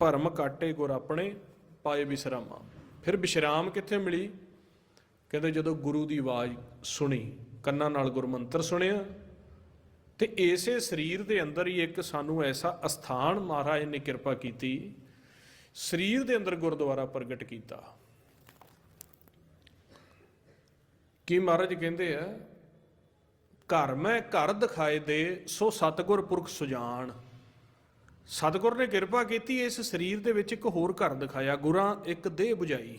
ਭਰਮ ਕਾਟੇ ਗੁਰ ਆਪਣੇ ਪਾਏ ਵਿਸਰਾਮਾ ਫਿਰ ਵਿਸ਼ਰਾਮ ਕਿੱਥੇ ਮਿਲੀ? ਕਹਿੰਦੇ ਜਦੋਂ ਗੁਰੂ ਦੀ ਆਵਾਜ਼ ਸੁਣੀ, ਕੰਨਾਂ ਨਾਲ ਗੁਰਮੰਤਰ ਸੁਣਿਆ, ਤੇ ਇਸੇ ਸਰੀਰ ਦੇ ਅੰਦਰ ਹੀ ਇੱਕ ਸਾਨੂੰ ਐਸਾ ਅਸਥਾਨ ਮਹਾਰਾਜ ਨੇ ਕਿਰਪਾ ਕੀਤੀ, ਸਰੀਰ ਦੇ ਅੰਦਰ ਗੁਰਦੁਆਰਾ ਪ੍ਰਗਟ ਕੀਤਾ। ਕੀ ਮਹਾਰਾਜ ਕਹਿੰਦੇ ਆ? ਘਰ ਮੈਂ ਘਰ ਦਿਖਾਏ ਦੇ, ਸੋ ਸਤਗੁਰ ਪੁਰਖ ਸੁਜਾਨ। ਸਤਿਗੁਰ ਨੇ ਕਿਰਪਾ ਕੀਤੀ, ਇਸ ਸਰੀਰ ਦੇ ਵਿੱਚ ਇੱਕ ਹੋਰ ਘਰ ਦਿਖਾਇਆ। ਗੁਰਾਂ, ਇੱਕ ਦੇਹ 부ਝਾਈ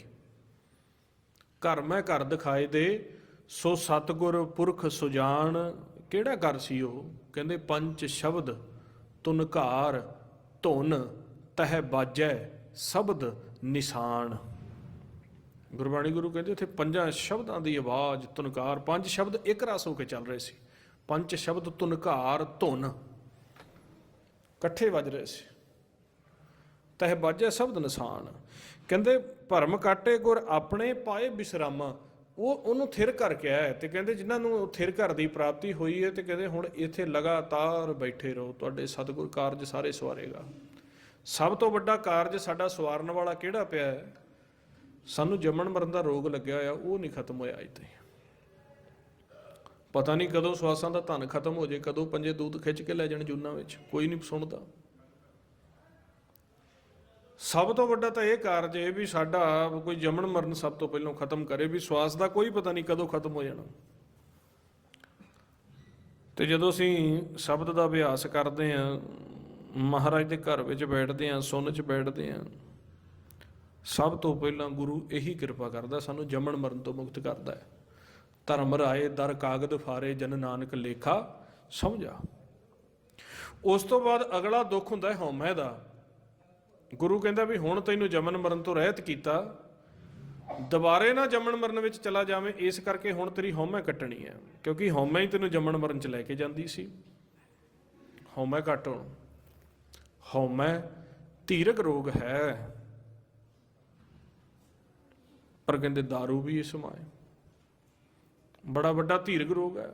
ਘਰ ਮੈਂ ਘਰ ਦਿਖਾਏ ਦੇ, ਸੋ ਸਤਗੁਰ ਪੁਰਖ ਸੁਜਾਨ। ਕਿਹੜਾ ਘਰ ਸੀ ਉਹ? ਕਹਿੰਦੇ, ਪੰਜ ਸ਼ਬਦ ਤੁਨਕਾਰ ਧੁਨ, ਤਹਿ ਬਾਜੈ, ਸ਼ਬਦ, ਨਿਸ਼ਾਨ। ਗੁਰਬਾਣੀ ਗੁਰੂ ਕਹਿੰਦੇ, ਉੱਥੇ ਪੰਜਾਂ ਸ਼ਬਦਾਂ ਦੀ ਆਵਾਜ਼ ਤੁਨਕਾਰ ਪੰਜ ਸ਼ਬਦ ਇੱਕ ਰਸ ਹੋ ਕੇ ਚੱਲ ਰਹੇ ਸੀ। ਪੰਜ ਸ਼ਬਦ ਤੁਨਕਾਰ ਧੁਨ। ਇਕੱਠੇ ਵੱਜ ਰਹੇ ਸੀ। ਤਹਿ ਬਾਜੈ ਸ਼ਬਦ ਨਿਸ਼ਾਨ। ਕਹਿੰਦੇ, ਭਰਮ ਕਾਟੇ ਗੁਰ ਆਪਣੇ ਪਾਏ ਬਿਸਰਾਮਾ। ਉਹ ਉਹਨੂੰ ਥਿਰ ਕਰਕੇ ਆਇਆ ਤੇ ਕਹਿੰਦੇ, ਜਿਨ੍ਹਾਂ ਨੂੰ ਥਿਰ ਘਰ ਦੀ ਪ੍ਰਾਪਤੀ ਹੋਈ ਹੈ ਤੇ ਕਹਿੰਦੇ, ਹੁਣ ਇੱਥੇ ਲਗਾਤਾਰ ਬੈਠੇ ਰਹੋ। ਤੁਹਾਡੇ ਸਤਿਗੁਰ ਕਾਰਜ ਸਾਰੇ ਸਵਾਰੇਗਾ। ਸਭ ਤੋਂ ਵੱਡਾ ਕਾਰਜ ਸਾਡਾ ਸਵਾਰਨ ਵਾਲਾ ਕਿਹੜਾ ਪਿਆ ਹੈ? ਸਾਨੂੰ ਜੰਮਣ ਮਰਨ ਦਾ ਰੋਗ ਲੱਗਿਆ ਹੋਇਆ, ਉਹ ਨਹੀਂ ਖਤਮ ਹੋਇਆ ਅਜੇ ਤਾਈਂ। ਪਤਾ ਨਹੀਂ ਕਦੋਂ ਸਵਾਸਾਂ ਦਾ ਧਨ ਖਤਮ ਹੋ ਜੇ, ਕਦੋਂ ਪੰਜੇ ਦੂਤ ਖਿੱਚ ਕੇ ਲੈ ਜਾਣ ਜੂਨਾਂ ਵਿੱਚ। ਕੋਈ ਨਹੀਂ ਸੁਣਦਾ। ਸਭ ਤੋਂ ਵੱਡਾ ਤਾਂ ਇਹ ਕਾਰਜ ਹੈ ਵੀ ਸਾਡਾ ਕੋਈ ਜੰਮਣ ਮਰਨ ਸਭ ਤੋਂ ਪਹਿਲਾਂ ਖਤਮ ਕਰੇ, ਵੀ ਸਵਾਸ ਦਾ ਕੋਈ ਪਤਾ ਨਹੀਂ ਕਦੋਂ ਖਤਮ ਹੋ ਜਾਣਾ। ਤੇ ਜਦੋਂ ਅਸੀਂ ਸ਼ਬਦ ਦਾ ਅਭਿਆਸ ਕਰਦੇ ਆਂ ਮਹਾਰਾਜ ਦੇ ਘਰ ਵਿੱਚ ਬੈਠਦੇ ਆਂ ਸੁਣ 'ਚ ਬੈਠਦੇ ਆਂ ਸਭ ਤੋਂ ਪਹਿਲਾਂ ਗੁਰੂ ਇਹੀ ਕਿਰਪਾ ਕਰਦਾ, ਸਾਨੂੰ ਜੰਮਣ ਮਰਨ ਤੋਂ ਮੁਕਤ ਕਰਦਾ ਹੈ। ਧਰਮ ਰਾਏ ਦਰ ਕਾਗਦ ਫਾਰੇ ਜਨ ਨਾਨਕ ਲੇਖਾ ਸਮਝਾ। ਉਸ ਤੋਂ ਬਾਅਦ ਅਗਲਾ ਦੁੱਖ ਹੁੰਦਾ ਹੈ ਹਉਮੈ ਦਾ। ਗੁਰੂ ਕਹਿੰਦਾ ਵੀ ਹੁਣ ਤੈਨੂੰ ਜਮਨ ਮਰਨ ਤੋਂ ਰਹਿਤ ਕੀਤਾ। ਦੁਬਾਰੇ ਨਾ ਜੰਮਣ ਮਰਨ ਵਿੱਚ ਚਲਾ ਜਾਵੇਂ, ਇਸ ਕਰਕੇ ਹੁਣ ਤੇਰੀ ਹਉਮੈ ਕੱਟਣੀ ਹੈ। ਕਿਉਂਕਿ ਹਉਮੈ ਹੀ ਤੈਨੂੰ ਜੰਮਣ ਮਰਨ ਚ ਲੈ ਕੇ ਜਾਂਦੀ ਸੀ। ਹਉਮੈ ਕੱਟ ਹੁਣ। ਹਉਮੈ ਧੀਰਕ ਰੋਗ ਹੈ। ਪਰ ਕਹਿੰਦੇ दारू ਵੀ ਇਸ ਮਾਏ। ਬੜਾ ਵੱਡਾ ਧੀਰਕ ਰੋਗ ਹੈ।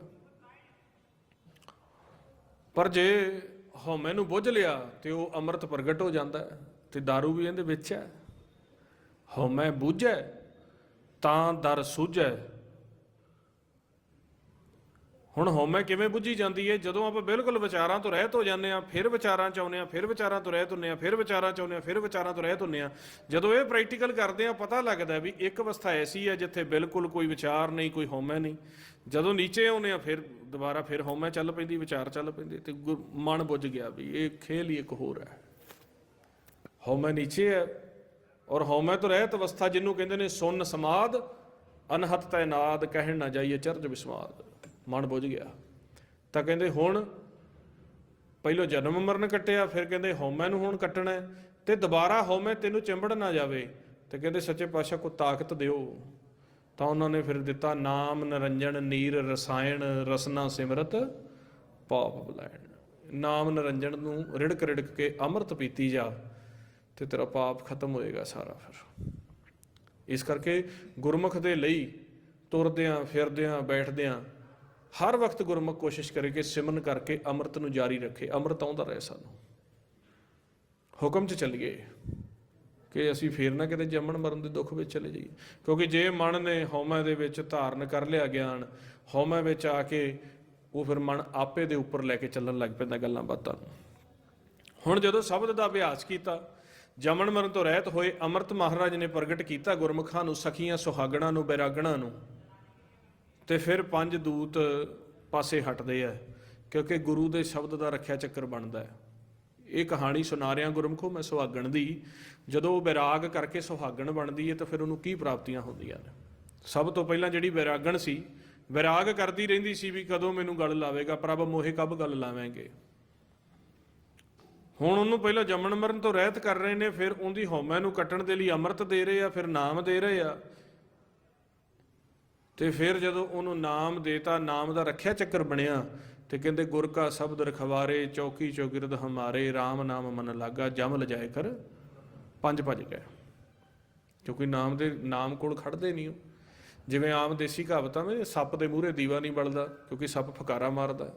ਪਰ ਜੇ ਹਉਮੈ ਨੂੰ ਬੁੱਝ ਲਿਆ ਤੇ ਉਹ ਅੰਮ੍ਰਿਤ ਪ੍ਰਗਟ ਹੋ ਜਾਂਦਾ ਹੈ ਤੇ दारू ਵੀ ਇਹਦੇ ਵਿੱਚ ਹੈ। ਹਉਮੈ ਬੁੱਝੈ ਤਾਂ ਦਰ ਸੂਝੈ ਹੁਣ ਹਉਮੈ ਕਿਵੇਂ ਬੁੱਝੀ ਜਾਂਦੀ ਹੈ ਜਦੋਂ ਆਪਾਂ ਬਿਲਕੁਲ ਵਿਚਾਰਾਂ ਤੋਂ ਰਹਿਤ ਹੋ ਜਾਂਦੇ ਆ, ਫਿਰ ਵਿਚਾਰਾਂ ਚ ਆਉਂਦੇ ਆ, ਫਿਰ ਵਿਚਾਰਾਂ ਤੋਂ ਰਹਿਤ ਹੁੰਨੇ ਆ, ਫਿਰ ਵਿਚਾਰਾਂ ਚ ਆਉਂਦੇ ਆ, ਫਿਰ ਵਿਚਾਰਾਂ ਤੋਂ ਰਹਿਤ ਹੁੰਨੇ ਆ। ਜਦੋਂ ਇਹ ਪ੍ਰੈਕਟੀਕਲ ਕਰਦੇ ਆ, ਪਤਾ ਲੱਗਦਾ ਵੀ ਇੱਕ ਅਵਸਥਾ ਐਸੀ ਹੈ ਜਿੱਥੇ ਬਿਲਕੁਲ ਕੋਈ ਵਿਚਾਰ ਨਹੀਂ, ਕੋਈ ਹਉਮੈ ਨਹੀਂ। ਜਦੋਂ ਨੀਚੇ ਆਉਂਦੇ ਆ, ਫਿਰ ਦੁਬਾਰਾ ਫਿਰ ਹਉਮੈ ਚੱਲ ਪੈਂਦੀ, ਵਿਚਾਰ ਚੱਲ ਪੈਂਦੇ ਤੇ ਗੁਰ- ਮਨ ਬੁੱਝ ਗਿਆ ਵੀ ਇਹ ਖੇਲ ਹੀ ਇੱਕ ਹੋਰ ਹੈ। ਹਉਮੈ ਨੀਚੇ ਹੈ ਔਰ ਹਉਮੈ ਤੋਂ ਰਹਿਤ ਅਵਸਥਾ ਜਿਹਨੂੰ ਕਹਿੰਦੇ ਨੇ ਸੁਨ ਸਮਾਦ, ਅਨਹਤ ਤੈਨਾਦ ਕਹਿਣ ਨਾ ਜਾਈਏ ਚਰਜ ਵਿਸਮਾਦ ਮਨ ਬੁੱਝ ਗਿਆ। ਤਾਂ ਕਹਿੰਦੇ ਹੁਣ ਪਹਿਲੋ ਜਨਮ ਮਰਨ ਕੱਟਿਆ, ਫਿਰ ਕਹਿੰਦੇ ਹਉਮੈ ਨੂੰ ਹੁਣ ਕੱਟਣਾ ਹੈ ਤੇ ਦੁਬਾਰਾ ਹਉਮੈ ਤੈਨੂੰ ਚਿੰਬੜ ਨਾ ਜਾਵੇ। ਤੇ ਕਹਿੰਦੇ ਸੱਚੇ ਪਾਤਸ਼ਾਹ ਕੋ ਤਾਕਤ ਦਿਓ। ਤਾਂ ਉਹਨਾਂ ਨੇ ਫਿਰ ਦਿੱਤਾ ਨਾਮ, ਨਰੰਜਨ, ਨੀਰ, ਰਸਾਇਣ, ਰਸਨਾ, ਸਿਮਰਤ, ਪਾਪ ਬੁਲਾਇਣ ਨਾਮ, ਨਰੰਜਨ ਨੂੰ ਰਿੜਕ ਰਿੜਕ ਕੇ ਅੰਮ੍ਰਿਤ ਪੀਤੀ ਜਾ ਤੇ ਤੇਰਾ ਪਾਪ ਖਤਮ ਹੋਏਗਾ ਸਾਰਾ ਫਿਰ। ਇਸ ਕਰਕੇ ਗੁਰਮੁਖ ਦੇ ਲਈ ਤੁਰਦਿਆਂ, ਫਿਰਦਿਆਂ, ਬੈਠਦਿਆਂ ਹਰ ਵਕਤ ਗੁਰਮੁਖ ਕੋਸ਼ਿਸ਼ ਕਰੇ ਕਿ ਸਿਮਨ ਕਰਕੇ ਅੰਮ੍ਰਿਤ ਨੂੰ ਜਾਰੀ ਰੱਖੇ, ਅੰਮ੍ਰਿਤ ਆਉਂਦਾ ਰਹੇ ਸਾਨੂੰ। ਹੁਕਮ 'ਚ ਚੱਲੀਏ ਕਿ ਅਸੀਂ ਫੇਰ ਨਾ ਕਿਤੇ ਜੰਮਣ ਮਰਨ ਦੇ ਦੁੱਖ ਵਿੱਚ ਚਲੇ ਜਾਈਏ। ਕਿਉਂਕਿ ਜੇ ਮਨ ਨੇ ਹਉਮੈ ਦੇ ਵਿੱਚ ਧਾਰਨ ਕਰ ਲਿਆ ਗਿਆਨ, ਹਉਮੈ ਵਿੱਚ ਆ ਕੇ ਉਹ ਫਿਰ ਮਨ ਆਪੇ ਦੇ ਉੱਪਰ ਲੈ ਕੇ ਚੱਲਣ ਲੱਗ ਪੈਂਦਾ ਗੱਲਾਂ ਬਾਤਾਂ ਨੂੰ। ਹੁਣ ਜਦੋਂ ਸ਼ਬਦ ਦਾ ਅਭਿਆਸ ਕੀਤਾ ਜਮਨ ਮਰਨ ਤੋਂ ਰਹਿਤ ਹੋਏ ਅੰਮ੍ਰਿਤ ਮਹਾਰਾਜ ਨੇ ਪ੍ਰਗਟ ਕੀਤਾ ਗੁਰਮੁਖਾਂ ਨੂੰ, ਸਖੀਆਂ, ਸੁਹਾਗਣਾਂ ਨੂੰ, ਬੈਰਾਗਣਾਂ ਨੂੰ ਤੇ ਫਿਰ ਪੰਜ ਦੂਤ ਪਾਸੇ ਹਟਦੇ ਆ, ਕਿਉਂਕਿ ਗੁਰੂ ਦੇ ਸ਼ਬਦ ਦਾ ਰੱਖਿਆ ਚੱਕਰ ਬਣਦਾ ਹੈ। ਇਹ ਕਹਾਣੀ ਸੁਣਾ ਰਿਹਾ ਗੁਰਮੁਖੋ ਮੈਂ ਸੁਹਾਗਣ ਦੀ, ਜਦੋਂ ਉਹ ਬੈਰਾਗ ਕਰਕੇ ਸੁਹਾਗਣ ਬਣਦੀ ਹੈ ਤਾਂ ਫਿਰ ਉਹਨੂੰ ਕੀ ਪ੍ਰਾਪਤੀਆਂ ਹੁੰਦੀਆਂ ਨੇ? ਸਭ ਤੋਂ ਪਹਿਲਾਂ ਜਿਹੜੀ ਬੈਰਾਗਣ ਸੀ, ਬੈਰਾਗ ਕਰਦੀ ਰਹਿੰਦੀ ਸੀ ਵੀ ਕਦੋਂ ਮੈਨੂੰ ਗੱਲ ਲਾਵੇਗਾ, ਪ੍ਰਭ ਮੋਹੇ ਕਬ ਗੱਲ ਲਾਵੇਂਗੇ। ਹੁਣ ਉਹਨੂੰ ਪਹਿਲਾਂ ਜੰਮਣ ਮਰਨ ਤੋਂ ਰਹਿਤ ਕਰ ਰਹੇ ਨੇ, ਫਿਰ ਉਹਦੀ ਹਉਮੈ ਨੂੰ ਕੱਟਣ ਦੇ ਲਈ ਅੰਮ੍ਰਿਤ ਦੇ ਰਹੇ ਆ, ਫਿਰ ਨਾਮ ਦੇ ਰਹੇ ਆ ਤੇ ਫਿਰ ਜਦੋਂ ਉਹਨੂੰ ਨਾਮ ਦੇਤਾ, ਨਾਮ ਦਾ ਰੱਖਿਆ ਚੱਕਰ ਬਣਿਆ, ਤੇ ਕਹਿੰਦੇ ਗੁਰ ਕਾ ਸ਼ਬਦ ਰਖਵਾਰੇ, ਚੌਕੀ ਚੌਗਿਰਦ ਹਮਾਰੇ RAM ਨਾਮ ਮਨ ਲਾਗਾ, ਜਮ ਲਜਾਏ ਕਰ, ਪੰਜ ਭਜ ਗਏ। ਕਿਉਂਕਿ ਨਾਮ ਦੇ, ਨਾਮ ਕੋਲ ਖੜਦੇ ਨਹੀਂ ਉਹ। ਜਿਵੇਂ ਆਮ ਦੇਸੀ ਕਹਾਵਤਾਂ ਵਿੱਚ ਸੱਪ ਦੇ ਮੂਹਰੇ ਦੀਵਾ ਨਹੀਂ ਬਲਦਾ, ਕਿਉਂਕਿ ਸੱਪ ਫਕਾਰਾ ਮਾਰਦਾ,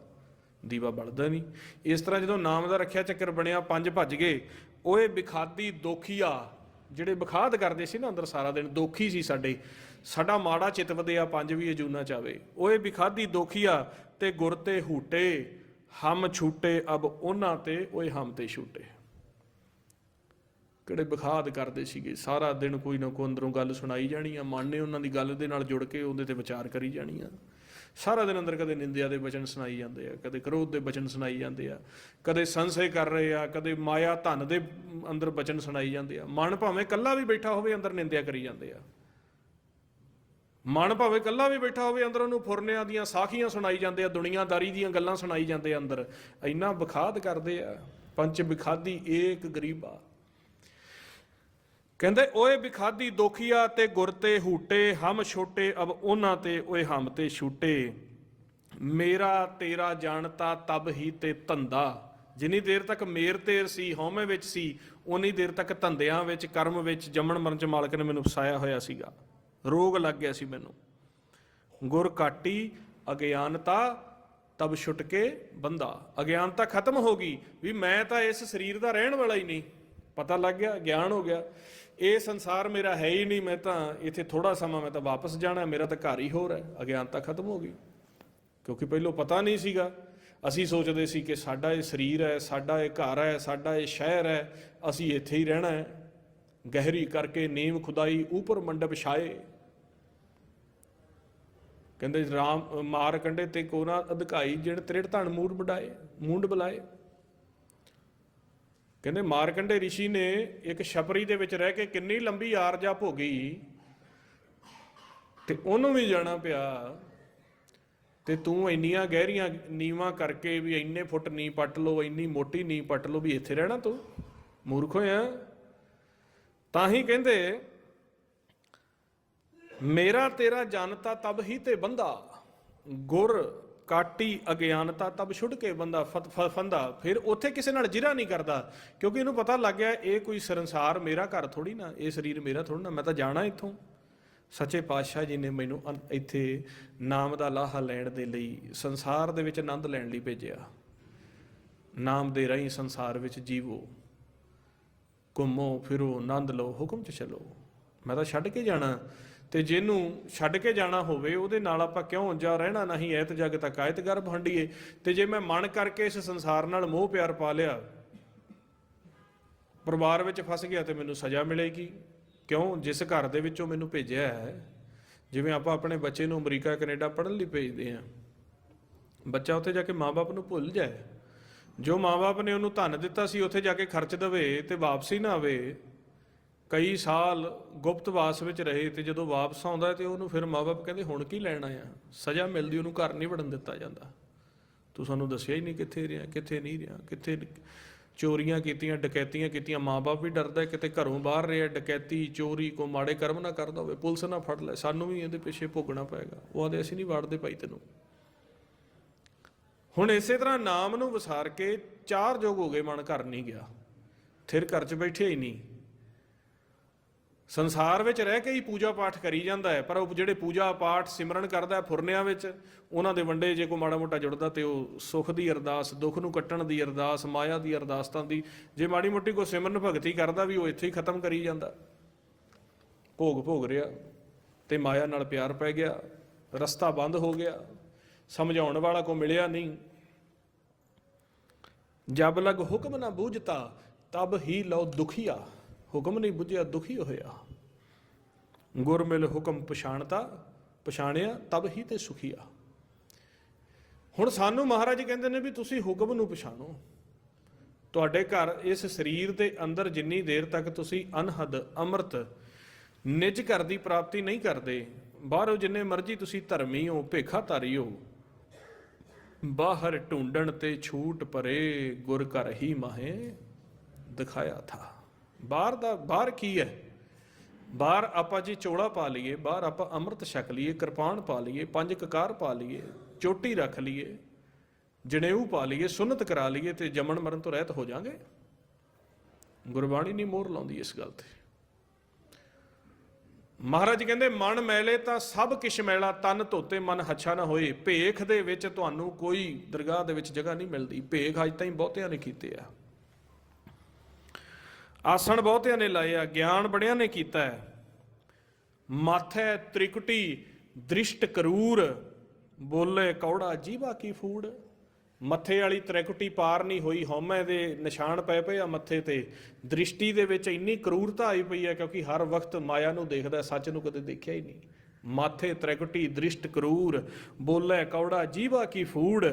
ਦੀਵਾ ਬਲਦਾ ਨਹੀਂ। ਇਸ ਤਰ੍ਹਾਂ ਜਦੋਂ ਨਾਮ ਦਾ ਰੱਖਿਆ ਚੱਕਰ ਬਣਿਆ, ਪੰਜ ਭੱਜ ਗਏ, ਓਏ ਬਿਖਾਦੀ ਦੋਖੀਆ ਜਿਹੜੇ ਬਖਾਦ ਕਰਦੇ ਸੀ ਨਾ ਅੰਦਰ ਸਾਰਾ ਦਿਨ, ਦੋਖੀ ਸੀ ਸਾਡੇ। ਸਾਡਾ ਮਾੜਾ ਚਿਤ ਵਧਿਆ, ਪੰਜ ਵੀ ਅਜੂਨਾ ਚਾਵੇ। ਓਏ ਬਿਖਾਦੀ ਦੋਖੀਆ, ਤੇ ਗੁਰ ਤੇ ਹੂਟੇ, ਹਮ ਛੂਟੇ, ਅਬ ਉਹਨਾਂ ਤੇ, ਓਏ ਹਮ ਤੇ ਛੂਟੇ। ਕਿਹੜੇ ਬਖਾਦ ਕਰਦੇ ਸੀਗੇ, ਸਾਰਾ ਦਿਨ ਕੋਈ ਨਾ ਕੋਈ ਅੰਦਰੋਂ ਗੱਲ ਸੁਣਾਈ ਜਾਣੀ ਆ, ਮਨ ਨੇ ਉਹਨਾਂ ਦੀ ਗੱਲ ਦੇ ਨਾਲ ਜੁੜ ਕੇ ਉਹਦੇ ਤੇ ਵਿਚਾਰ ਕਰੀ ਜਾਣੀ ਆ। ਸਾਰਾ ਦਿਨ ਅੰਦਰ ਕਦੇ ਨਿੰਦਿਆ ਦੇ ਵਚਨ ਸੁਣਾਈ ਜਾਂਦੇ ਆ, ਕਦੇ ਕ੍ਰੋਧ ਦੇ ਵਚਨ ਸੁਣਾਈ ਜਾਂਦੇ ਆ, ਕਦੇ ਸੰਸ਼ੇ ਕਰ ਰਹੇ ਆ, ਕਦੇ ਮਾਇਆ ਧਨ ਦੇ ਅੰਦਰ ਬਚਨ ਸੁਣਾਈ ਜਾਂਦੇ ਆ। ਮਨ ਭਾਵੇਂ ਕੱਲਾ ਵੀ ਬੈਠਾ ਹੋਵੇ, ਅੰਦਰ ਨਿੰਦਿਆ ਕਰੀ ਜਾਂਦੇ ਆ। ਮਨ ਭਾਵੇਂ ਕੱਲਾ ਵੀ ਬੈਠਾ ਹੋਵੇ, ਅੰਦਰ ਉਹਨੂੰ ਫੁਰਨਿਆਂ ਦੀਆਂ ਸਾਖੀਆਂ ਸੁਣਾਈ ਜਾਂਦੇ ਆ, ਦੁਨੀਆਦਾਰੀ ਦੀਆਂ ਗੱਲਾਂ ਸੁਣਾਈ ਜਾਂਦੇ ਆ ਅੰਦਰ। ਇੰਨਾ ਬਖਾਦ ਕਰਦੇ ਆ, ਪੰਚ ਵਿਖਾਦੀ ਏਕ ਗਰੀਬਾ। ਕਹਿੰਦੇ, ਓਏ ਵਿਖਾਦੀ ਦੋਖੀਆ ਤੇ ਗੁਰ ਤੇ ਹੂਟੇ, ਹਮ ਛੋਟੇ, ਅਬ ਉਹਨਾਂ ਤੇ ਓਏ ਹਮ ਤੇ ਛੂਟੇ। ਮੇਰਾ ਤੇਰਾ ਜਾਣਤਾ ਤਬ ਹੀ ਤੇ ਧੰਦਾ। ਜਿੰਨੀ ਦੇਰ ਤੱਕ ਮੇਰ ਤੇਰ ਸੀ, ਹਉਮੈ ਵਿੱਚ ਸੀ ਉਨੀ ਦੇਰ ਤੱਕ ਧੰਦਿਆਂ ਵਿੱਚ, ਕਰਮ ਵਿੱਚ, ਜੰਮਣ ਮਰਨ ਚ ਮਾਲਕ ਨੇ ਮੈਨੂੰ ਫਸਾਇਆ ਹੋਇਆ ਸੀਗਾ। ਰੋਗ ਲੱਗ ਗਿਆ ਸੀ ਮੈਨੂੰ। ਗੁਰ ਕਾਟੀ, ਅਗਿਆਨਤਾ, ਤਬ ਛੁੱਟ ਕੇ ਬੰਦਾ। ਅਗਿਆਨਤਾ ਖਤਮ ਹੋ ਗਈ ਵੀ ਮੈਂ ਤਾਂ ਇਸ ਸਰੀਰ ਦਾ ਰਹਿਣ ਵਾਲਾ ਹੀ ਨਹੀਂ। ਪਤਾ ਲੱਗ ਗਿਆ, ਗਿਆਨ ਹੋ ਗਿਆ। ਇਹ ਸੰਸਾਰ ਮੇਰਾ ਹੈ ਹੀ ਨਹੀਂ, ਮੈਂ ਤਾਂ ਇੱਥੇ ਥੋੜਾ ਸਮਾਂ ਮੈਂ ਤਾਂ ਵਾਪਸ ਜਾਣਾ, ਮੇਰਾ ਤਾਂ ਘਰ ਹੀ ਹੋਰ ਹੈ। ਅਗਿਆਨਤਾ ਖਤਮ ਹੋ ਗਈ। ਕਿਉਂਕਿ ਪਹਿਲਾਂ ਪਤਾ ਨਹੀਂ ਸੀਗਾ ਅਸੀਂ ਸੋਚਦੇ ਸੀ ਕਿ ਸਾਡਾ ਇਹ ਸਰੀਰ ਹੈ, ਸਾਡਾ ਇਹ ਘਰ ਹੈ, ਸਾਡਾ ਇਹ ਸ਼ਹਿਰ ਹੈ, ਅਸੀਂ ਇੱਥੇ ਹੀ ਰਹਿਣਾ ਹੈ। ਗਹਿਰੀ ਕਰਕੇ ਨੀਮ ਖੁਦਾਈ ਉਪਰ ਮੰਡਪ ਛਾਏ। ਕਹਿੰਦੇ ਰਾਮ, ਮਾਰ ਕੰਡੇ ਤੇ ਕੋਨਾ ਅਧਿਕਾਈ ਜਿਹੜੇ ਤ੍ਰਿੜ ਧਨ ਮੂੜ ਬਡਾਏ ਮੂੰਡ ਬੁਲਾਏ। ਕਹਿੰਦੇ ਮਾਰਕੰਡੇ ઋષਿ ਨੇ ਇੱਕ ਛਪਰੀ ਦੇ ਵਿੱਚ ਰਹਿ ਕੇ ਕਿੰਨੀ ਲੰਬੀ ਆਰਜਾ ਭੋਗੀ ਤੇ ਉਹਨੂੰ ਵੀ ਜਾਣਾ ਪਿਆ। ਤੇ ਤੂੰ ਇੰਨੀਆਂ ਗਹਿਰੀਆਂ ਨੀਵਾਂ ਕਰਕੇ ਵੀ ਇੰਨੇ ਫੁੱਟ ਨੀ ਪੱਟ ਲੋ ਇੰਨੀ ਮੋਟੀ ਨੀ ਪੱਟ ਲੋ ਵੀ ਇੱਥੇ ਰਹਿਣਾ ਤੂੰ। ਮੂਰਖ ਹੋਇਆ। ਤਾਂ ਹੀ ਕਹਿੰਦੇ, ਮੇਰਾ ਤੇਰਾ ਜਨਤਾ ਤਬ ਹੀ ਤੇ ਬੰਦਾ, ਗੁਰ ਕਾਟੀ ਅਗਿਆਨਤਾ ਤਬ ਛੁੱਟ ਕੇ ਬੰਦਾ, ਫਤ- ਫੰਦਾ। ਫਿਰ ਉੱਥੇ ਕਿਸੇ ਨਾਲ ਜਿਰਾ ਨਹੀਂ ਕਰਦਾ, ਕਿਉਂਕਿ ਇਹਨੂੰ ਪਤਾ ਲੱਗ ਗਿਆ, ਇਹ ਕੋਈ ਸੰਸਾਰ ਮੇਰਾ ਘਰ ਥੋੜੀ ਨਾ, ਇਹ ਸਰੀਰ ਮੇਰਾ ਥੋੜੀ ਨਾ, ਮੈਂ ਤਾਂ ਜਾਣਾ ਇੱਥੋਂ। ਸੱਚੇ ਪਾਤਸ਼ਾਹ ਜੀ ਨੇ ਮੈਨੂੰ ਅਨ- ਇੱਥੇ ਨਾਮ ਦਾ ਲਾਹਾ ਲੈਣ ਦੇ ਲਈ ਸੰਸਾਰ ਦੇ ਵਿੱਚ ਆਨੰਦ ਲੈਣ ਲਈ ਭੇਜਿਆ। ਨਾਮ ਦੇ ਰਾਹੀਂ ਸੰਸਾਰ ਵਿੱਚ ਜੀਵੋ, ਘੁੰਮੋ, ਫਿਰੋ, ਆਨੰਦ ਲਓ, ਹੁਕਮ 'ਚ ਚਲੋ। ਮੈਂ ਤਾਂ ਛੱਡ ਕੇ ਜਾਣਾ। ਤੇ ਜਿਹਨੂੰ ਛੱਡ ਕੇ ਜਾਣਾ ਹੋਵੇ, ਉਹਦੇ ਨਾਲ ਆਪਾਂ ਕਿਉਂ ਜਾ ਰਹਿਣਾ ਨਹੀਂ? ਐਤ ਜਗ ਤੱਕ ਆਇਤ ਗਰਭ ਹੰਡੀਏ ਤੇ ਜੇ ਮੈਂ ਮਨ ਕਰਕੇ ਇਸ ਸੰਸਾਰ ਨਾਲ ਮੋਹ ਪਿਆਰ ਪਾ ਲਿਆ, ਪਰਿਵਾਰ ਵਿੱਚ ਫਸ ਗਿਆ ਤੇ ਮੈਨੂੰ ਸਜ਼ਾ ਮਿਲੇਗੀ। ਕਿਉਂ? ਜਿਸ ਘਰ ਦੇ ਵਿੱਚੋਂ ਮੈਨੂੰ ਭੇਜਿਆ ਹੈ, ਜਿਵੇਂ ਆਪਾਂ ਆਪਣੇ ਬੱਚੇ ਨੂੰ ਅਮਰੀਕਾ, ਕੈਨੇਡਾ ਪੜ੍ਹਨ ਲਈ ਭੇਜਦੇ ਹਾਂ। ਬੱਚਾ ਉੱਥੇ ਜਾ ਕੇ ਮਾਪੇ ਨੂੰ ਭੁੱਲ ਜਾਏ। ਜੋ ਮਾਪੇ ਨੇ ਉਹਨੂੰ ਧਨ ਦਿੱਤਾ ਸੀ, ਉੱਥੇ ਜਾ ਕੇ ਖਰਚ ਦੇਵੇ ਤੇ ਵਾਪਸੀ ਨਾ ਆਵੇ। ਕਈ ਸਾਲ ਗੁਪਤਵਾਸ ਵਿੱਚ ਰਹੇ ਤੇ ਜਦੋਂ ਵਾਪਸ ਆਉਂਦਾ ਹੈ ਤੇ ਉਹਨੂੰ ਫਿਰ ਮਾਪੇ ਕਹਿੰਦੇ, ਹੁਣ ਕੀ ਲੈਣਾ ਆ ਸਜ਼ਾ ਮਿਲਦੀ, ਉਹਨੂੰ ਘਰ ਨਹੀਂ ਵੜਨ ਦਿੱਤਾ ਜਾਂਦਾ। ਤੂੰ ਸਾਨੂੰ ਦੱਸਿਆ ਹੀ ਨਹੀਂ ਕਿੱਥੇ ਰਿਹਾ, ਕਿੱਥੇ ਨਹੀਂ ਰਿਹਾ, ਕਿੱਥੇ ਚੋਰੀਆਂ ਕੀਤੀਆਂ, ਡਕੈਤੀਆਂ ਕੀਤੀਆਂ ਮਾਪੇ ਵੀ ਡਰਦਾ ਕਿਤੇ ਘਰੋਂ ਬਾਹਰ ਰਿਹਾ, ਡਕੈਤੀ, ਚੋਰੀ ਕੋ ਮਾੜੇ ਕਰਮ ਨਾ ਕਰਦਾ ਹੋਵੇ, ਪੁਲਿਸ ਨਾ ਫੜ ਲੈ, ਸਾਨੂੰ ਵੀ ਇਹਦੇ ਪਿੱਛੇ ਭੋਗਣਾ ਪਏਗਾ, ਉਹ ਆਦੇ, ਅਸੀਂ ਨਹੀਂ ਵਾੜਦੇ ਭਾਈ ਤੈਨੂੰ। ਹੁਣ ਇਸੇ ਤਰ੍ਹਾਂ ਨਾਮ ਨੂੰ ਵਿਸਾਰ ਕੇ ਚਾਰ ਜੋਗ ਹੋ ਗਏ, ਮਨ ਘਰ ਨਹੀਂ ਗਿਆ ਥਿਰ ਘਰ 'ਚ ਬੈਠੇ ਹੀ ਨਹੀਂ। ਸੰਸਾਰ ਵਿੱਚ ਰਹਿ ਕੇ ਹੀ ਪੂਜਾ ਪਾਠ ਕਰੀ ਜਾਂਦਾ ਹੈ, ਪਰ ਉਹ ਜਿਹੜੇ ਪੂਜਾ ਪਾਠ ਸਿਮਰਨ ਕਰਦਾ ਹੈ ਫੁਰਨਿਆਂ ਵਿੱਚ, ਉਹਨਾਂ ਦੇ ਵੰਡੇ ਜੇ ਕੋ ਮਾੜਾ ਮੋਟਾ ਜੁੜਦਾ ਤੇ ਉਹ ਸੁਖ ਦੀ ਅਰਦਾਸ, ਦੁੱਖ ਨੂੰ ਕੱਟਣ ਦੀ ਅਰਦਾਸ, ਮਾਇਆ ਦੀ ਅਰਦਾਸ ਤਾਂ ਦੀ, ਜੇ ਮਾੜੀ ਮੋਟੀ ਕੋ ਸਿਮਰਨ ਭਗਤੀ ਕਰਦਾ ਵੀ ਉਹ ਇੱਥੇ ਹੀ ਖਤਮ ਕਰੀ ਜਾਂਦਾ। ਭੋਗ ਭੋਗ ਰਿਹਾ, ਤੇ ਮਾਇਆ ਨਾਲ ਪਿਆਰ ਪੈ ਗਿਆ, ਰਸਤਾ ਬੰਦ ਹੋ ਗਿਆ, ਸਮਝਾਉਣ ਵਾਲਾ ਕੋ ਮਿਲਿਆ ਨਹੀਂ। ਜਬ ਲਗ ਹੁਕਮ ਨਾ ਬੂਝਤਾ, ਤਬ ਹੀ ਲਓ ਦੁਖੀਆ। ਹੁਕਮ ਨਹੀਂ ਬੁੱਝਿਆ, ਦੁਖੀ ਹੋਇਆ। ਗੁਰ ਮਿਲ ਹੁਕਮ ਪਛਾਣਤਾ, ਪਛਾਣਿਆ, ਤਬ ਹੀ ਤੇ ਸੁਖੀਆ। ਹੁਣ ਸਾਨੂੰ ਮਹਾਰਾਜ ਕਹਿੰਦੇ ਨੇ ਵੀ ਤੁਸੀਂ ਹੁਕਮ ਨੂੰ ਪਛਾਣੋ। ਤੁਹਾਡੇ ਘਰ ਇਸ ਸਰੀਰ ਦੇ ਅੰਦਰ ਜਿੰਨੀ ਦੇਰ ਤੱਕ ਤੁਸੀਂ ਅਨਹਦ, ਅੰਮ੍ਰਿਤ, ਨਿਜ ਘਰ ਦੀ ਪ੍ਰਾਪਤੀ ਨਹੀਂ ਕਰਦੇ, ਬਾਹਰੋਂ ਜਿੰਨੇ ਮਰਜ਼ੀ ਤੁਸੀਂ ਧਰਮੀ ਹੋ ਭੇਖਾਧਾਰੀ ਹੋ ਬਾਹਰ ਢੂੰਡਣ ਤੇ ਛੂਟ ਪਰੇ ਗੁਰ ਘਰ ਹੀ ਮਾਹੇ ਦਿਖਾਇਆ ਥਾ। ਬਾਹਰ ਦਾ ਬਾਹਰ ਕੀ ਹੈ? ਬਾਹਰ ਆਪਾਂ ਜੀ ਚੋਲਾ ਪਾ ਲਈਏ, ਬਾਹਰ ਆਪਾਂ ਅੰਮ੍ਰਿਤ ਛਕ ਲਈਏ, ਕਿਰਪਾਨ ਪਾ ਲਈਏ, ਪੰਜ ਕਕਾਰ ਪਾ ਲਈਏ, ਚੋਟੀ ਰੱਖ ਲਈਏ ਜਨੇਊ ਪਾ ਲਈਏ, ਸੁਨਤ ਕਰਾ ਲਈਏ ਤੇ ਜਮਨ ਮਰਨ ਤੋਂ ਰਹਿਤ ਹੋ ਜਾਾਂਗੇ। ਗੁਰਬਾਣੀ ਨਹੀਂ ਮੋਹਰ ਲਾਉਂਦੀ ਇਸ ਗੱਲ ਤੇ। ਮਹਾਰਾਜ ਕਹਿੰਦੇ, ਮਨ ਮੈਲੇ ਤਾਂ ਸਭ ਕਿਛ ਮੈਲਾ, ਤਨ ਧੋਤੇ ਮਨ ਹੱਛਾ ਨਾ ਹੋਏ। ਭੇਖ ਦੇ ਵਿੱਚ ਤੁਹਾਨੂੰ ਕੋਈ ਦਰਗਾਹ ਦੇ ਵਿੱਚ ਜਗ੍ਹਾ ਨਹੀਂ ਮਿਲਦੀ। ਭੇਖ ਅੱਜ ਤਾਈਂ ਬਹੁਤਿਆਂ ਨੇ ਕੀਤੇ ਆ। ਆਸਣ ਬਹੁਤਿਆਂ ਨੇ ਲਾਏ ਆ, ਗਿਆਨ ਬੜਿਆਂ ਨੇ ਕੀਤਾ ਹੈ। ਮਾਥੈ ਤ੍ਰਿਕੁਟੀ ਦ੍ਰਿਸ਼ਟ ਕਰੂਰ, ਬੋਲੇ ਕੌੜਾ ਜੀਵਾ ਕੀ ਫੂੜ। ਮੱਥੇ ਵਾਲੀ ਤ੍ਰਿਕੁਟੀ ਪਾਰ ਨਹੀਂ ਹੋਈ, ਹਉਮੈ ਦੇ ਨਿਸ਼ਾਨ ਪਏ ਪਏ ਆ ਮੱਥੇ ਤੇ। ਦ੍ਰਿਸ਼ਟੀ ਦੇ ਵਿੱਚ ਇੰਨੀ ਕਰੂਰਤਾ ਆਈ ਪਈ ਹੈ ਕਿਉਂਕਿ ਹਰ ਵਕਤ ਮਾਇਆ ਨੂੰ ਦੇਖਦਾ, ਸੱਚ ਨੂੰ ਕਦੇ ਦੇਖਿਆ ਹੀ ਨਹੀਂ। ਮਾਥੇ ਤ੍ਰਿਕੁਟੀ ਦ੍ਰਿਸ਼ਟ ਕਰੂਰ, ਬੋਲੇ ਕੌੜਾ ਜੀਵਾ ਕੀ ਫੂੜ।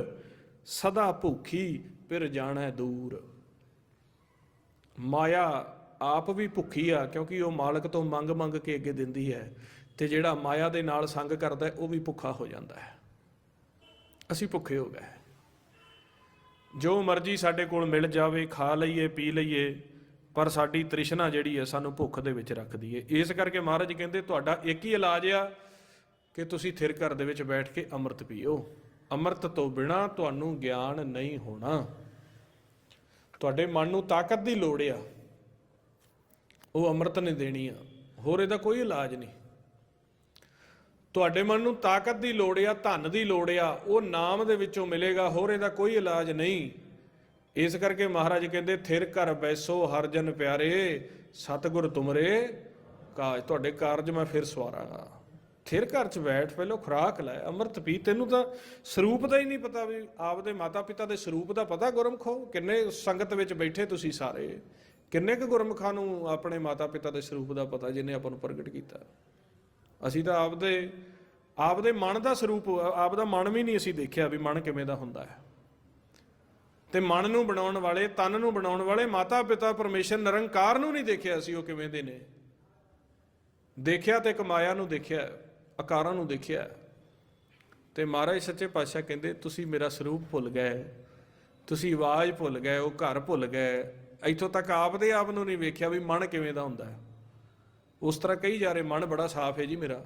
ਸਦਾ ਭੁੱਖੀ, ਫਿਰ ਜਾਣਾ ਦੂਰ। ਮਾਇਆ ਆਪ ਵੀ ਭੁੱਖੀ ਆ, ਕਿਉਂਕਿ ਉਹ ਮਾਲਕ ਤੋਂ ਮੰਗ ਮੰਗ ਕੇ ਅੱਗੇ ਦਿੰਦੀ ਹੈ ਤੇ ਜਿਹੜਾ ਮਾਇਆ ਦੇ ਨਾਲ ਸੰਗ ਕਰਦਾ ਉਹ ਵੀ ਭੁੱਖਾ ਹੋ ਜਾਂਦਾ ਹੈ। ਅਸੀਂ ਭੁੱਖੇ ਹੋ ਗਏ। ਜੋ ਮਰਜ਼ੀ ਸਾਡੇ ਕੋਲ ਮਿਲ ਜਾਵੇ, ਖਾ ਲਈਏ, ਪੀ ਲਈਏ, ਪਰ ਸਾਡੀ ਤ੍ਰਿਸ਼ਨਾ ਜਿਹੜੀ ਹੈ, ਸਾਨੂੰ ਭੁੱਖ ਦੇ ਵਿੱਚ ਰੱਖਦੀ ਹੈ ਇਸ ਕਰਕੇ ਮਹਾਰਾਜ ਕਹਿੰਦੇ, ਤੁਹਾਡਾ ਇੱਕ ਹੀ ਇਲਾਜ ਆ ਕਿ ਤੁਸੀਂ ਥਿਰ ਘਰ ਦੇ ਵਿੱਚ ਬੈਠ ਕੇ ਅੰਮ੍ਰਿਤ ਪੀਓ। ਅੰਮ੍ਰਿਤ ਤੋਂ ਬਿਨਾ ਤੁਹਾਨੂੰ ਗਿਆਨ ਨਹੀਂ ਹੋਣਾ। ਤੁਹਾਡੇ ਮਨ ਨੂੰ ਤਾਕਤ ਦੀ ਲੋੜ ਆ। ਉਹ ਅੰਮ੍ਰਿਤ ਨੇ ਦੇਣੀ ਆ। ਹੋਰ ਇਹਦਾ ਕੋਈ ਇਲਾਜ ਨਹੀਂ। ਤੁਹਾਡੇ ਮਨ ਨੂੰ ਤਾਕਤ ਦੀ ਲੋੜ ਆ, ਧਨ ਦੀ ਲੋੜ ਆ, ਉਹ ਨਾਮ ਦੇ ਵਿੱਚੋਂ ਮਿਲੇਗਾ, ਹੋਰ ਇਹਦਾ ਕੋਈ ਇਲਾਜ ਨਹੀਂ। ਇਸ ਕਰਕੇ ਮਹਾਰਾਜ ਕਹਿੰਦੇ, ਥਿਰ ਘਰ ਬੈਸੋ ਹਰ ਜਨ ਪਿਆਰੇ, ਸਤਿਗੁਰ ਤੁਮਰੇ, ਕਾਜ ਤੁਹਾਡੇ ਕਾਰਜ ਮੈਂ ਫਿਰ ਸਵਾਰਾਂਗਾ। ਥਿਰ ਘਰ ਚ ਬੈਠ ਪਹਿਲੋ ਖੁਰਾਕ ਲੈ, ਅੰਮ੍ਰਿਤ ਪੀ। ਤੈਨੂੰ ਤਾਂ ਸਰੂਪ ਦਾ ਹੀ ਨਹੀਂ ਪਤਾ ਵੀ ਆਪਦੇ ਮਾਤਾ ਪਿਤਾ ਦੇ ਸਰੂਪ ਦਾ ਪਤਾ ਗੁਰਮਖੋ ਕਿੰਨੇ ਸੰਗਤ ਵਿੱਚ ਬੈਠੇ ਤੁਸੀਂ ਸਾਰੇ। ਕਿੰਨੇ ਕੁ ਗੁਰਮਖਾਂ ਨੂੰ ਆਪਣੇ ਮਾਤਾ ਪਿਤਾ ਦੇ ਸਰੂਪ ਦਾ ਪਤਾ ਜਿਹਨੇ ਆਪਾਂ ਨੂੰ ਪ੍ਰਗਟ ਕੀਤਾ? ਅਸੀਂ ਤਾਂ ਆਪਦੇ ਆਪਦੇ ਮਨ ਦਾ ਸਰੂਪ, ਆਪਦਾ ਮਨ ਵੀ ਨਹੀਂ ਅਸੀਂ ਦੇਖਿਆ ਵੀ ਮਨ ਕਿਵੇਂ ਦਾ ਹੁੰਦਾ ਹੈ। ਤੇ ਮਨ ਨੂੰ ਬਣਾਉਣ ਵਾਲੇ, ਤਨ ਨੂੰ ਬਣਾਉਣ ਵਾਲੇ ਮਾਤਾ ਪਿਤਾ ਪਰਮੇਸ਼ਰ ਨਿਰੰਕਾਰ ਨੂੰ ਨਹੀਂ ਦੇਖਿਆ ਸੀ ਉਹ ਕਿਵੇਂ ਦੇ ਨੇ। ਦੇਖਿਆ ਤੇ ਕਮਾਇਆ ਨੂੰ ਦੇਖਿਆ। ਆਕਾਰਾਂ ਨੂੰ ਦੇਖਿਆ ਤੇ ਮਹਾਰਾਜ ਸੱਚੇ ਪਾਤਸ਼ਾਹ ਕਹਿੰਦੇ, ਤੁਸੀਂ ਮੇਰਾ ਸਰੂਪ ਭੁੱਲ ਗਏ, ਤੁਸੀਂ ਆਵਾਜ਼ ਭੁੱਲ ਗਏ, ਉਹ ਘਰ ਭੁੱਲ ਗਏ। ਇੱਥੋਂ ਤੱਕ ਆਪਦੇ ਆਪ ਨੂੰ ਨਹੀਂ ਵੇਖਿਆ ਵੀ ਮਨ ਕਿਵੇਂ ਦਾ ਹੁੰਦਾ ਹੈ। ਉਸ ਤਰ੍ਹਾਂ ਕਹੀ ਜਾ ਰਹੇ, ਮਨ ਬੜਾ ਸਾਫ਼ ਹੈ ਜੀ ਮੇਰਾ,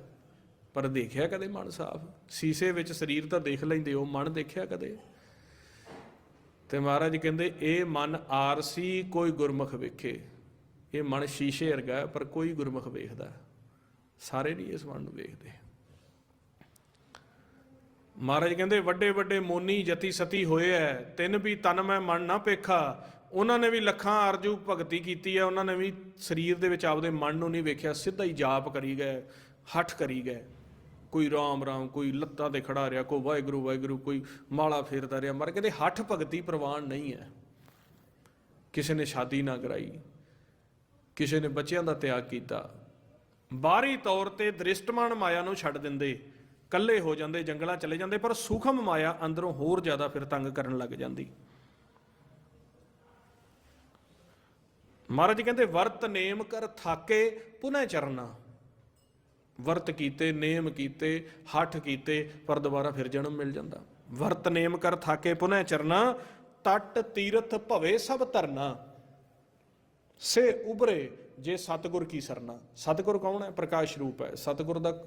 ਪਰ ਦੇਖਿਆ ਕਦੇ ਮਨ ਸਾਫ਼? ਸੀਸੇ ਵਿੱਚ ਸਰੀਰ ਤਾਂ ਦੇਖ ਲੈਂਦੇ ਹੋ, ਮਨ ਦੇਖਿਆ ਕਦੇ? ਤੇ ਮਹਾਰਾਜ ਕਹਿੰਦੇ, ਇਹ ਮਨ ਆਰਸੀ ਕੋਈ ਗੁਰਮੁਖ ਵੇਖੇ। ਇਹ ਮਨ ਸ਼ੀਸ਼ੇ ਵਰਗਾ ਪਰ ਕੋਈ ਗੁਰਮੁਖ ਵੇਖਦਾ ਸਾਰੇ ਨਹੀਂ ਇਸ ਮਨ ਨੂੰ ਵੇਖਦੇ। ਮਹਾਰਾਜ ਕਹਿੰਦੇ, ਵੱਡੇ ਵੱਡੇ ਮੋਨੀ ਜਤੀ ਸਤੀ ਹੋਏ ਐ, ਤਿੰਨ ਵੀ ਤਨ ਮੈਂ ਮਨ ਨਾ ਪੇਖਾ। ਉਹਨਾਂ ਨੇ ਵੀ ਲੱਖਾਂ ਅਰਜੂ ਭਗਤੀ ਕੀਤੀ ਹੈ ਉਹਨਾਂ ਨੇ ਵੀ ਸਰੀਰ ਦੇ ਵਿੱਚ ਆਪਦੇ ਮਨ ਨੂੰ ਨਹੀਂ ਵੇਖਿਆ, ਸਿੱਧਾ ਹੀ ਜਾਪ ਕਰੀ ਗਏ, ਹੱਠ ਕਰੀ ਗਏ। ਕੋਈ ਰਾਮ ਰਾਮ, ਕੋਈ ਲੱਤਾਂ ਤੇ ਖੜਾ ਰਿਹਾ, ਕੋਈ ਵਾਹਿਗੁਰੂ ਵਾਹਿਗੁਰੂ, ਕੋਈ ਮਾਲਾ ਫੇਰਦਾ ਰਿਹਾ। ਮਰ ਕਹਿੰਦੇ, ਹੱਠ ਭਗਤੀ ਪ੍ਰਵਾਨ ਨਹੀਂ ਹੈ ਕਿਸੇ ਨੇ ਸ਼ਾਦੀ ਨਾ ਕਰਾਈ, ਕਿਸੇ ਨੇ ਬੱਚਿਆਂ ਦਾ ਤਿਆਗ ਕੀਤਾ। ਬਾਹਰੀ ਤੌਰ ਤੇ ਦ੍ਰਿਸ਼ਟਮਾਨ ਮਾਇਆ ਨੂੰ ਛੱਡ ਦਿੰਦੇ। ਕੱਲੇ ਹੋ ਜਾਂਦੇ, ਜੰਗਲਾਂ ਚਲੇ ਜਾਂਦੇ, ਪਰ ਸੂਖਮ ਮਾਇਆ ਅੰਦਰੋਂ ਹੋਰ ਜ਼ਿਆਦਾ ਫਿਰ ਤੰਗ ਕਰਨ ਲੱਗ ਜਾਂਦੀ। ਮਹਾਰਾਜ ਕਹਿੰਦੇ, ਵਰਤ ਨੇਮ ਕਰ ਥਾਕੇ ਪੁਨਹ ਚਰਨਾ। ਵਰਤ ਕੀਤੇ, ਨੇਮ ਕੀਤੇ, ਹੱਠ ਕੀਤੇ, ਪਰ ਦੁਬਾਰਾ ਫਿਰ ਜਨਮ ਮਿਲ ਜਾਂਦਾ। ਵਰਤ ਨੇਮ ਕਰ ਥਾਕੇ ਪੁਨਹ ਚਰਨਾ, ਤਟ ਤੀਰਥ ਭਵੇ ਸਭ ਧਰਨਾ। ਸੇ ਉਬਰੇ ਜੇ ਸਤਗੁਰ ਕੀ ਸਰਨਾ। ਸਤਗੁਰ ਕੌਣ ਹੈ? ਪ੍ਰਕਾਸ਼ ਰੂਪ ਹੈ। ਸਤਗੁਰ ਦਾ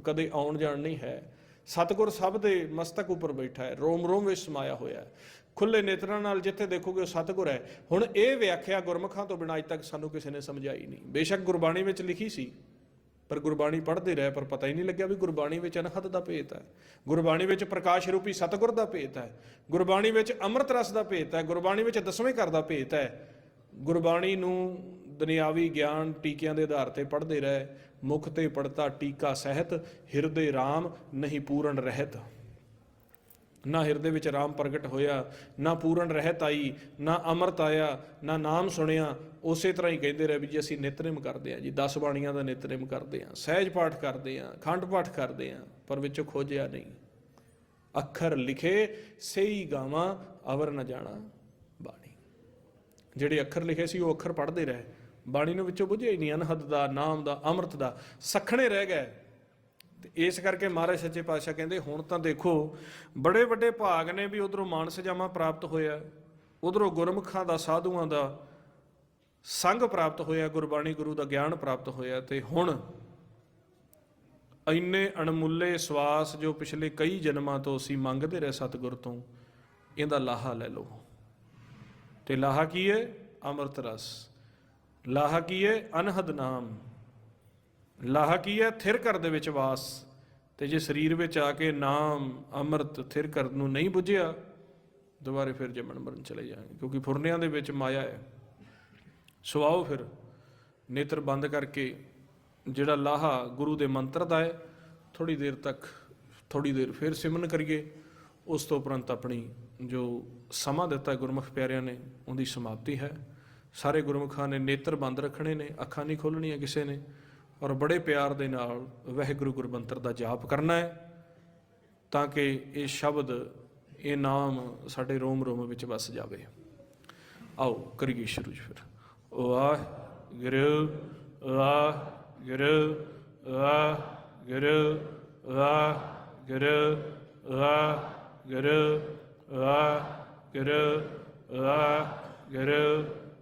ਕਦੇ ਆਉਣ ਜਾਣ ਨਹੀਂ ਹੈ। ਸਤਗੁਰ ਸਭ ਦੇ ਮਸਤਕ ਉੱਪਰ ਬੈਠਾ ਹੈ। ਰੋਮ ਰੋਮ ਵਿੱਚ ਸਮਾਇਆ ਹੋਇਆ ਹੈ। ਖੁੱਲੇ ਨੇਤਰਾਂ ਨਾਲ ਜਿੱਥੇ ਦੇਖੋਗੇ ਉਹ ਸਤਗੁਰ ਹੈ। ਹੁਣ ਇਹ ਵਿਆਖਿਆ ਗੁਰਮੁਖਾਂ ਤੋਂ ਬਿਨਾਂ ਅਜ ਤੱਕ ਸਾਨੂੰ ਕਿਸੇ ਨੇ ਸਮਝਾਈ ਨਹੀਂ। ਬੇਸ਼ੱਕ ਗੁਰਬਾਣੀ ਵਿੱਚ ਲਿਖੀ ਸੀ, ਪਰ ਗੁਰਬਾਣੀ ਪੜ੍ਹਦੇ ਰਹੇ, ਪਰ ਪਤਾ ਹੀ ਨਹੀਂ ਲੱਗਿਆ ਵੀ ਗੁਰਬਾਣੀ ਵਿੱਚ ਅਨਹਦ ਦਾ ਭੇਤ ਹੈ। ਗੁਰਬਾਣੀ ਵਿੱਚ ਪ੍ਰਕਾਸ਼ ਰੂਪੀ ਸਤਗੁਰ ਦਾ ਭੇਤ ਹੈ। ਗੁਰਬਾਣੀ ਵਿੱਚ ਅੰਮ੍ਰਿਤ ਰਸ ਦਾ ਭੇਤ ਹੈ। ਗੁਰਬਾਣੀ ਵਿੱਚ ਦਸਵੇਂ ਘਰ ਦਾ ਭੇਤ ਹੈ। ਗੁਰਬਾਣੀ ਨੂੰ ਦੁਨਿਆਵੀ ਗਿਆਨ ਟੀਕਿਆਂ ਦੇ ਆਧਾਰ ਤੇ ਪੜ੍ਹਦੇ ਰਹੇ, ਮੁਖ ਤੇ ਪੜਤਾ ਟੀਕਾ ਸਹਿਤ, ਹਿਰਦੇ RAM ਨਹੀਂ ਪੂਰਨ ਰਹਿਤ। ਨਾ ਹਿਰਦੇ ਵਿੱਚ ਰਾਮ ਪ੍ਰਗਟ ਹੋਇਆ, ਨਾ ਪੂਰਨ ਰਹਿਤ ਆਈ, ਨਾ ਅੰਮ੍ਰਿਤ ਆਇਆ, ਨਾ ਨਾਮ ਸੁਣਿਆ, ਉਸੇ ਤਰ੍ਹਾਂ ਹੀ ਕਹਿੰਦੇ ਰਹੇ ਵੀ ਜੀ ਅਸੀਂ ਨਿਤਨੇਮ ਕਰਦੇ ਹਾਂ ਜੀ 10 ਬਾਣੀਆਂ ਦਾ ਨਿਤਨੇਮ ਕਰਦੇ ਹਾਂ, ਸਹਿਜ ਪਾਠ ਕਰਦੇ ਹਾਂ, ਖੰਡ ਪਾਠ ਕਰਦੇ ਹਾਂ, ਪਰ ਵਿੱਚੋਂ ਖੋਜਿਆ ਨਹੀਂ। ਅੱਖਰ ਲਿਖੇ ਸਹੀ ਗਾਵਾਂ, ਅਵਰ ਨਾ ਜਾਣਾ ਬਾਣੀ। ਜਿਹੜੇ ਅੱਖਰ ਲਿਖੇ ਸੀ ਉਹ ਅੱਖਰ ਪੜ੍ਹਦੇ ਰਹੇ ਬਾਣੀ ਨੂੰ ਵਿੱਚੋਂ ਬੁਝਿਆ ਹੀ ਨਹੀਂ, ਅਨਹਦ ਦਾ, ਨਾਮ ਦਾ, ਅੰਮ੍ਰਿਤ ਦਾ, ਸਖਣੇ ਰਹਿ ਗਏ। ਤੇ ਇਸ ਕਰਕੇ ਮਹਾਰਾਜ ਸੱਚੇ ਪਾਤਸ਼ਾਹ ਕਹਿੰਦੇ, ਹੁਣ ਤਾਂ ਦੇਖੋ, ਬੜੇ ਵੱਡੇ ਭਾਗ ਨੇ ਵੀ ਉਧਰੋਂ ਮਾਨਸ ਜਾਮਾ ਪ੍ਰਾਪਤ ਹੋਇਆ, ਉਧਰੋਂ ਗੁਰਮੁਖਾਂ ਦਾ, ਸਾਧੂਆਂ ਦਾ ਸੰਗ ਪ੍ਰਾਪਤ ਹੋਇਆ, ਗੁਰਬਾਣੀ ਗੁਰੂ ਦਾ ਗਿਆਨ ਪ੍ਰਾਪਤ ਹੋਇਆ। ਤੇ ਹੁਣ ਇੰਨੇ ਅਣਮੁੱਲੇ ਸਵਾਸ ਜੋ ਪਿਛਲੇ ਕਈ ਜਨਮਾਂ ਤੋਂ ਅਸੀਂ ਮੰਗਦੇ ਰਹੇ ਸਤਿਗੁਰ ਤੋਂ, ਇਹਦਾ ਲਾਹਾ ਲੈ ਲਓ। ਤੇ ਲਾਹਾ ਕੀ ਹੈ? ਅੰਮ੍ਰਿਤ ਰਸ। ਲਾਹਾ ਕੀ ਹੈ ਅਨਹਦ ਨਾਮ। ਲਾਹਾ ਕੀ ਹੈ ਥਿਰ ਕਰ ਦੇ ਵਿੱਚ ਵਾਸ। ਤੇ ਜੇ ਸਰੀਰ ਵਿੱਚ ਆ ਕੇ ਨਾਮ, ਅੰਮ੍ਰਿਤ ਥਿਰ ਕਰਨ ਨੂੰ ਨਹੀਂ ਬੁੱਝਿਆ, ਦੁਬਾਰੇ ਫਿਰ ਜੰਮਣ ਮਰਨ ਚਲੇ ਜਾਣਗੇ, ਕਿਉਂਕਿ ਫੁਰਨਿਆਂ ਦੇ ਵਿੱਚ ਮਾਇਆ ਹੈ। ਸੋ ਆਓ ਫਿਰ ਨੇਤਰ ਬੰਦ ਕਰਕੇ ਜਿਹੜਾ ਲਾਹਾ ਗੁਰੂ ਦੇ ਮੰਤਰ ਦਾ ਹੈ ਥੋੜੀ ਦੇਰ ਤੱਕ ਥੋੜੀ ਦੇਰ ਫਿਰ ਸਿਮਰਨ ਕਰੀਏ। ਉਸ ਤੋਂ ਉਪਰੰਤ ਆਪਣੀ ਜੋ ਸਮਾਂ ਦਿੱਤਾ ਗੁਰਮੁਖ ਪਿਆਰਿਆਂ ਨੇ, ਉਹਦੀ ਸਮਾਪਤੀ ਹੈ। ਸਾਰੇ ਗੁਰਮੁਖਾਂ ਨੇ ਨੇਤਰ ਬੰਦ ਰੱਖਣੇ ਨੇ, ਅੱਖਾਂ ਨਹੀਂ ਖੋਲਣੀਆਂ ਕਿਸੇ ਨੇ ਔਰ ਬੜੇ ਪਿਆਰ ਦੇ ਨਾਲ ਵਾਹਿਗੁਰੂ ਗੁਰਬੰਤਰ ਦਾ ਜਾਪ ਕਰਨਾ ਹੈ ਤਾਂ ਕਿ ਇਹ ਸ਼ਬਦ, ਇਹ ਨਾਮ ਸਾਡੇ ਰੋਮ ਰੋਮ ਵਿੱਚ ਵਸ ਜਾਵੇ। ਆਓ ਕਰੀਏ ਸ਼ੁਰੂ ਜੀ ਫਿਰ। ਵਾਹਿਗੁਰੂ ਵਾਹਿਗੁਰੂ ਵਾਹਿਗੁਰੂ ਵਾਹਿਗੁਰੂ ਵਾਹਿਗੁਰੂ ਵਾਹਿਗੁਰੂ ਵਾਹਿਗੁਰੂ।